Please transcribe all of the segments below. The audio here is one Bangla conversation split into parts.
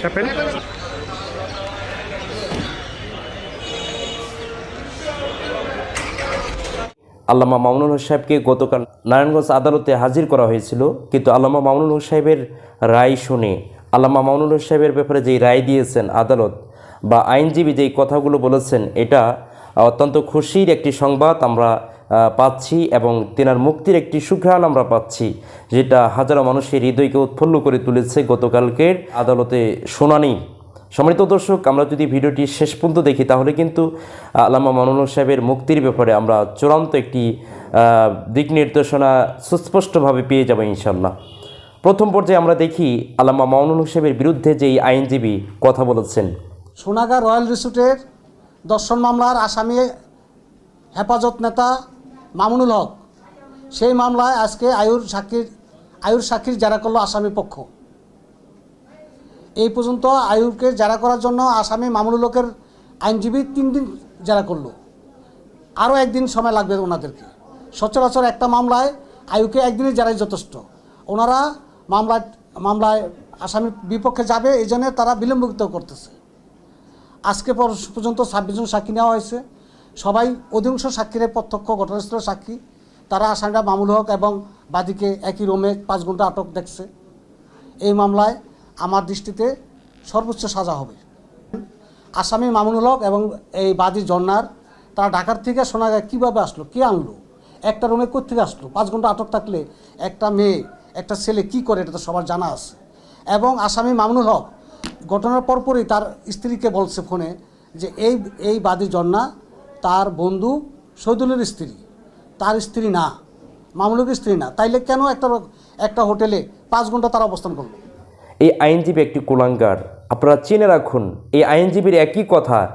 চাপেন আল্লামা মামুনুল হক সাহেবকে গতকাল নারায়ণগঞ্জ আদালতে হাজির করা হয়েছিল, কিন্তু আল্লামা মামুনুল হক সাহেবের রায় শুনে, আল্লামা মামুনুল হক সাহেবের ব্যাপারে যেই রায় দিয়েছেন আদালত বা আইনজীবী যেই কথাগুলো বলেছেন, এটা অত্যন্ত খুশির একটি সংবাদ আমরা পাচ্ছি এবং তেনার মুক্তির একটি সুঘ্রাণ আমরা পাচ্ছি, যেটা হাজারো মানুষের হৃদয়কে উৎফুল্ল করে তুলেছে গতকালকের আদালতে শুনানি। সম্মানিত দর্শক, আমরা যদি ভিডিওটি শেষ পর্যন্ত দেখি, তাহলে কিন্তু আল্লামা মামুনুল সাহেবের মুক্তির ব্যাপারে আমরা চূড়ান্ত একটি দিক নির্দেশনা সুস্পষ্টভাবে পেয়ে যাব ইনশাল্লাহ প্রথম পর্যায়ে আমরা দেখি, আল্লামা মামুনুল সাহেবের বিরুদ্ধে যেই আইনজীবী কথা বলেছেন। সোনাগা রয়্যাল রিসোর্টের দর্শন মামলার আসামি হেফাজত নেতা মামুনুল হক। সেই মামলায় আজকে আয়ুর সাক্ষীর আয়ুর সাক্ষীর জেরা করল আসামি পক্ষ। এই পর্যন্ত আয়ুরকে জেরা করার জন্য আসামি মামুনুল হকের আইনজীবী তিন দিন জেরা করল। আরও একদিন সময় লাগবে ওনাদেরকে। সচরাচর একটা মামলায় আয়ুকে একদিনই জেরাই যথেষ্ট। ওনারা মামলায় মামলায় আসামির বিপক্ষে যাবে, এই জন্য তারা বিলম্বিত করতেছে। আজকে পর- পর্যন্ত ছাব্বিশ জন সাক্ষী নেওয়া হয়েছে। সবাই অধিকাংশ সাক্ষীর প্রত্যক্ষ ঘটনাস্থলের সাক্ষী। তারা আসামিরা মামুল হক এবং বাদীকে একই রুমে পাঁচ ঘণ্টা আটক দেখছে। এই মামলায় আমার দৃষ্টিতে সর্বোচ্চ সাজা হবে। আসামি মামুনুল হক এবং এই বাদী জন্নার, তারা ঢাকার থেকে শোনা যায় কীভাবে আসলো, কে আনলো, একটা রুমে কোথেকে আসলো, পাঁচ ঘণ্টা আটক থাকলে একটা মেয়ে, একটা ছেলে কি করে, এটা তো সবার জানা আছে। এবং আসামি মামুনুল হক ঘটনার পরপরই তার স্ত্রীকে বলছে ফোনে যে এই এই বাদী জন্না তার বন্ধু শহীদুলের স্ত্রী। তার স্ত্রী না। মামুনুলের স্ত্রী না। তাইলে কেন একটা একটা হোটেলে পাঁচ ঘণ্টা তারা অবস্থান করল এই আইনজীবী একটি কুলাঙ্গার। আপনারা চিনে রাখুন, এই আইনজীবীর একই কথা।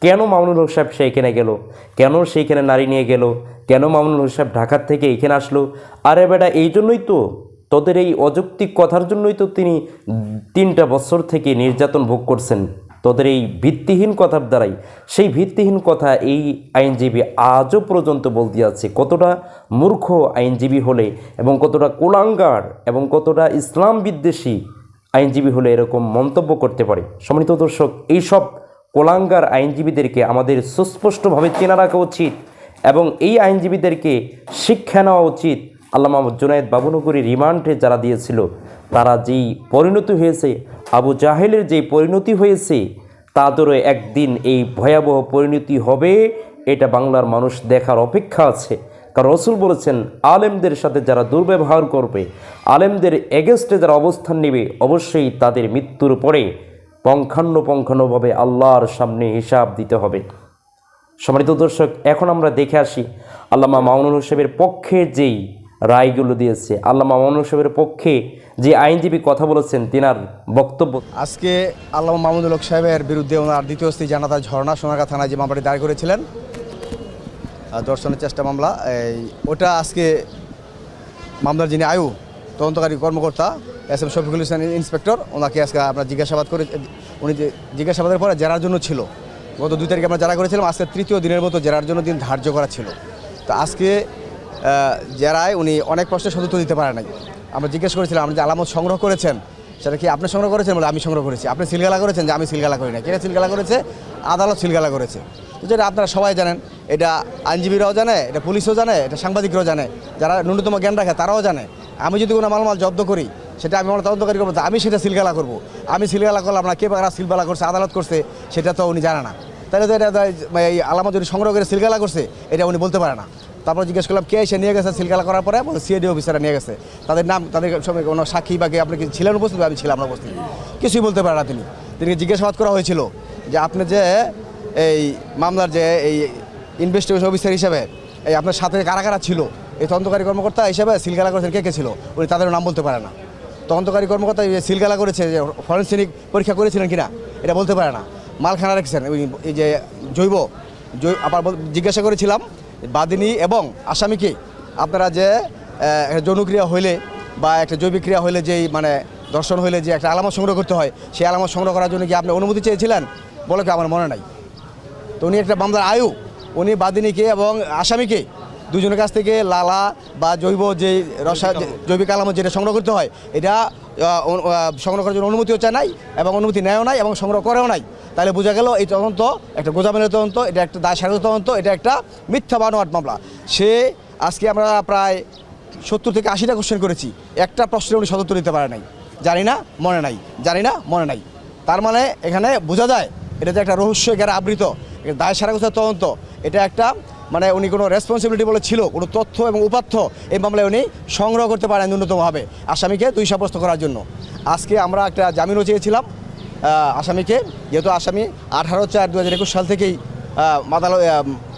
কেন মামুনুল হক সাহেব সেইখানে গেল? কেন সেইখানে নারী নিয়ে গেল? কেন মামুনুল হক সাহেব ঢাকার থেকে এইখানে আসলো? আরে বেটা, এই জন্যই তো। তোদের এই অযৌক্তিক কথার জন্যই তো তিনি তিনটা বছর থেকে নির্যাতন ভোগ করছেন। তোদের এই ভিত্তিহীন কথার দ্বারাই। সেই ভিত্তিহীন কথা এই আইনজীবী আজও পর্যন্ত বলতে আছে কতটা মূর্খ আইনজীবী হলে এবং কতটা কোলাঙ্গার এবং কতটা ইসলাম বিদ্বেষী আইনজীবী হলে এরকম মন্তব্য করতে পারে। সম্মানিত দর্শক, এইসব কোলাঙ্গার আইনজীবীদেরকে আমাদের সুস্পষ্টভাবে চেনা রাখা উচিত এবং এই আইনজীবীদেরকে শিক্ষা নেওয়া উচিত। আল্লামা জুনায়েদ বাবুনগরী রিমান্ডে যারা দিয়েছিল, তারা যেই পরিণতি হয়েছে, আবু জাহেলের যেই পরিণতি হয়েছে, তাদেরও একদিন এই ভয়াবহ পরিণতি হবে, এটা বাংলার মানুষ দেখার অপেক্ষা আছে। কারণ রসুল বলেছেন, আলেমদের সাথে যারা দুর্ব্যবহার করবে, আলেমদের এগেস্টে যারা অবস্থান নেবে, অবশ্যই তাদের মৃত্যুর পরে পঙ্খান্ন পঙ্খানুপঙ্খানুভাবে আল্লাহর সামনে হিসাব দিতে হবে। সম্মানিত দর্শক, এখন আমরা দেখে আসি আল্লামা মামুনুল হোসেবের পক্ষে যেই রায়গুলো দিয়েছে। আল্লামা মামুনুল হোসেবের পক্ষে যে আইনজীবী কথা বলেছেন, তিনার বক্তব্য আজকে আল্লাহ মাহমুদুল হক সাহেবের বিরুদ্ধে ওনার দ্বিতীয় স্ত্রী জানাতা ঝর্ণা সোনাগা থানায় যে মামলাটি দায়ের করেছিলেন দর্শনের চেষ্টা মামলা, এই, ওটা আজকে মামলার যিনি আয়ু, তদন্তকারী কর্মকর্তা S M Shafiqul Islam inspector, ওনাকে আজকে আমরা জিজ্ঞাসাবাদ করে উনি জিজ্ঞাসাবাদের পরে জেরার জন্য ছিল। গত দুই তারিখে আমরা জেরা করেছিলাম, আজকে তৃতীয় দিনের মতো জেরার জন্য দিন ধার্য করা ছিল। তো আজকে জেরায় উনি অনেক প্রশ্নের সদুত্তর দিতে পারে নাই। আমরা জিজ্ঞেস করেছিলাম, আপনি যে আলামত সংগ্রহ করেছেন, সেটা কি আপনি সংগ্রহ করেছেন বলে আমি সংগ্রহ করেছি? আপনি সিলগালা করেছেন যে আমি সিলগালা করি না কে সিলগালা করেছে? আদালত সিলগালা করেছে। তো যেটা আপনারা সবাই জানেন, এটা আইনজীবীরাও জানে, এটা পুলিশও জানে, এটা সাংবাদিকরাও জানে। যারা ন্যূনতম জ্ঞান রাখে, তারাও জানে। আমি যদি কোনো মালমাল জব্দ করি, সেটা আমি আমার তদন্তকারী করব আমি সেটা সিলগালা করব। আমি সিলগালা করলাম না, কে কারা সিলগালা করছে, আদালত করছে, সেটা তো উনি জানে না। তাহলে তো এটা এই আলামত যদি সংগ্রহ করে সিলগালা করছে, এটা উনি বলতে পারে না। তারপর জিজ্ঞেস করলাম, কে এসে নিয়ে গেছে সিলগালা করার পরে? বলে সিএডি অফিসাররা নিয়ে গেছে। তাদের নাম, তাদের সঙ্গে কোনো সাক্ষী বা আপনি কি ছিলেন উপস্থিত? আমি ছিলাম না উপস্থিত। কিছুই বলতে পারে না তিনি। তিনি জিজ্ঞাসাবাদ করা হয়েছিল যে আপনি যে এই মামলার যে এই ইনভেস্টিগেশন অফিসার হিসেবে এই আপনার সাথে কারা কারা ছিল, এই তদন্তকারী কর্মকর্তা হিসেবে সিলগালা করেছেন কে কে ছিল, উনি তাদের নাম বলতে পারে না। তদন্তকারী কর্মকর্তা সিলগালা করেছে, যে ফরেন্সিক পরীক্ষা করেছিলেন কিনা, এটা বলতে পারে না। মালখানা রেখেছেন ওই এই যে জৈব জৈ আবার জিজ্ঞাসা করেছিলাম বাদিনী এবং আসামিকে আপনারা যে যৌনক্রিয়া হইলে বা একটা জৈবিক ক্রিয়া হইলে যেই মানে দর্শন হইলে যে একটা আলামত সংগ্রহ করতে হয় সেই আলামত সংগ্রহ করার জন্য কি আপনি অনুমতি চেয়েছিলেন? বলে কি আমার মনে নাই। তো উনি একটা মামলার আয়ু উনি বাদিনীকে এবং আসামিকে দুজনের কাছ থেকে লালা বা জৈব যে রসা জৈবিক আলামত যেটা সংগ্রহ করতে হয় এটা সংগ্রহ করার জন্য অনুমতিও চায় নাই এবং অনুমতি নেয়ও নাই এবং সংগ্রহ করেও নাই। তাহলে বোঝা গেল এই তদন্ত একটা গোজামিনের তদন্ত, এটা একটা দায় সারত তদন্ত, এটা একটা মিথ্যা বানোয়াট মামলা। সে আজকে আমরা প্রায় সত্তর থেকে আশিটা কোশ্চেন করেছি। একটা প্রশ্নের উনি সদুত্তর নিতে পারে নাই। জানি না, মনে নাই। জানি না, মনে নাই। তার মানে এখানে বোঝা যায়, এটা যে একটা রহস্য এখানে আবৃত। দায় সারা তদন্ত। এটা একটা মানে উনি কোনো রেসপন্সিবিলিটি বলে ছিল, কোনো তথ্য এবং উপাত্য এই মামলায় উনি সংগ্রহ করতে পারেন ন্যূনতমভাবে আসামিকে দুই সাব্যস্ত করার জন্য। আজকে আমরা একটা জামিনও চেয়েছিলাম আসামিকে, যেহেতু আসামি আঠারো চার দু হাজার সাল থেকেই মাদাল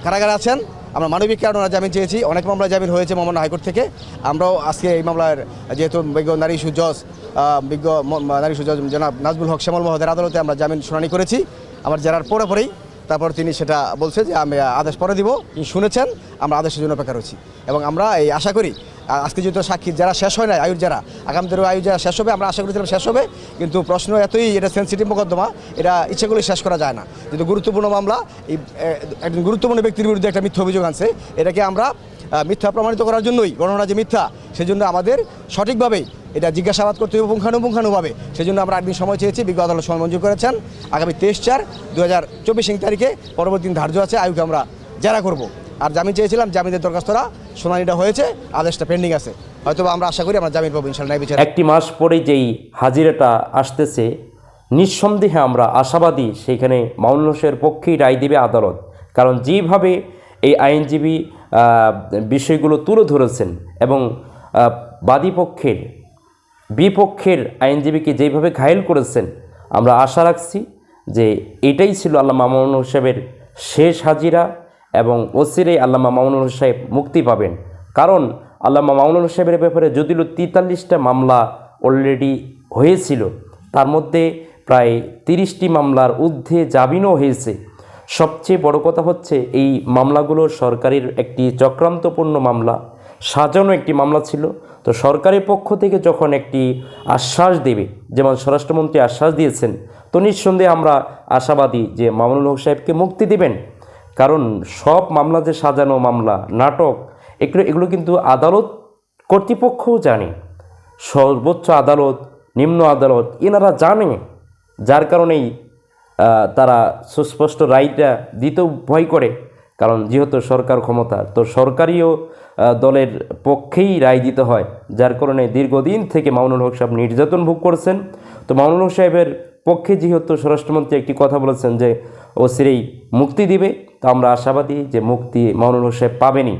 কারাগারে আছেন। আমরা মানবিক কারণে জামিন চেয়েছি, অনেক মামলায় জামিন হয়েছে মহামান্য হাইকোর্ট থেকে। আমরাও আজকে এই মামলার যেহেতু বিজ্ঞ নারী সুজজ বিজ্ঞ নারী সুজজ জনাব নাজবুল হক শ্যামল মহোদয়ের আদালতে আমরা জামিন শুনানি করেছি। আমার জেরার পরে পরেই তারপর তিনি সেটা বলছে যে আমি আদেশ পরে দিব, তিনি শুনেছেন, আমরা আদেশের জন্য অপেক্ষা রয়েছি এবং আমরা এই আশা করি আজকে যেহেতু সাক্ষী যারা শেষ হয় না আয়ুর যারা আগামীতেও আয়ু যারা শেষ হবে, আমরা আশা করেছিলাম শেষ হবে, কিন্তু প্রশ্ন এতই, এটা সেন্সিটিভ মোকদ্দমা, এটা ইচ্ছে করলে শেষ করা যায় না। যেহেতু গুরুত্বপূর্ণ মামলা, এই একজন গুরুত্বপূর্ণ ব্যক্তির বিরুদ্ধে একটা মিথ্যা অভিযোগ আনছে, এটাকে আমরা মিথ্যা প্রমাণিত করার জন্যই, গণনা যে মিথ্যা, সেজন্য আমাদের সঠিকভাবেই এটা জিজ্ঞাসাবাদ করতে হবে পুঙ্খানুপুঙ্খানুভাবে সেই জন্য আমরা একদিন সময় চেয়েছি বিজ্ঞ আদালত সময় মঞ্জুর করেছেন। আগামী তেইশ চার দু হাজার চব্বিশ তারিখে পরবর্তী ধার্য আছে আয়ুকে আমরা জেরা করব। আর জামিন চেয়েছিলাম জামিনের দরখাস্তরা শুনানিটা হয়েছে আদেশটা পেন্ডিং আছে। হয়তো আমরা আশা করি আমরা জামিন পাবো ইনশাল্লাহ বিচার। একটি মাস পরে যেই হাজিরাটা আসতেছে নিঃসন্দেহে আমরা আশাবাদী সেখানে মামুনুল পক্ষেই রায় দেবে আদালত। কারণ যেভাবে এই আইনজীবী বিষয়গুলো তুলে ধরেছেন এবং আহ, বাদী পক্ষের বিপক্ষের আইনজীবীকে যেভাবে ঘায়েল করেছেন, আমরা আশা রাখছি যে এটাই ছিল আল্লাহ মামুনুল সাহেবের শেষ হাজিরা এবং অচিরেই আল্লামা মামুনুল সাহেব মুক্তি পাবেন। কারণ আল্লামা মামুনুল সাহেবের ব্যাপারে যদিও তেতাল্লিশটা মামলা অলরেডি হয়েছিল, তার মধ্যে প্রায় তিরিশটি মামলার ঊর্ধ্বে জামিনও হয়েছে। সবচেয়ে বড় কথা হচ্ছে এই মামলাগুলো সরকারের একটি চক্রান্তপূর্ণ মামলা, সাজানো একটি মামলা ছিল। তো সরকারের পক্ষ থেকে যখন একটি আশ্বাস দেবে, যেমন স্বরাষ্ট্রমন্ত্রী আশ্বাস দিয়েছেন, তো নিঃসন্দেহে আমরা আশাবাদী যে মামুনুল হক সাহেবকে মুক্তি দেবেন। কারণ সব মামলা যে সাজানো মামলা, নাটক, এগুলো এগুলো কিন্তু আদালত কর্তৃপক্ষও জানে। সর্বোচ্চ আদালত, নিম্ন আদালত, এনারা জানে। যার কারণেই তারা সুস্পষ্ট রায়টা দিতেও ভয় করে, কারণ যেহেতু সরকার ক্ষমতা, তো সরকারিও দলের পক্ষেই রায় দিতে হয়, যার কারণে দীর্ঘদিন থেকে মামুনুল হক সাহেব নির্যাতন ভোগ করছেন। তো মামুনুল হক সাহেবের পক্ষে যেহেতু স্বরাষ্ট্রমন্ত্রী একটি কথা বলেছেন যে, ও সিরেই মুক্তি দিবে, তো আমরা আশাবাদী যে মুক্তি মামুনুল হক সাহেব পাবেনই।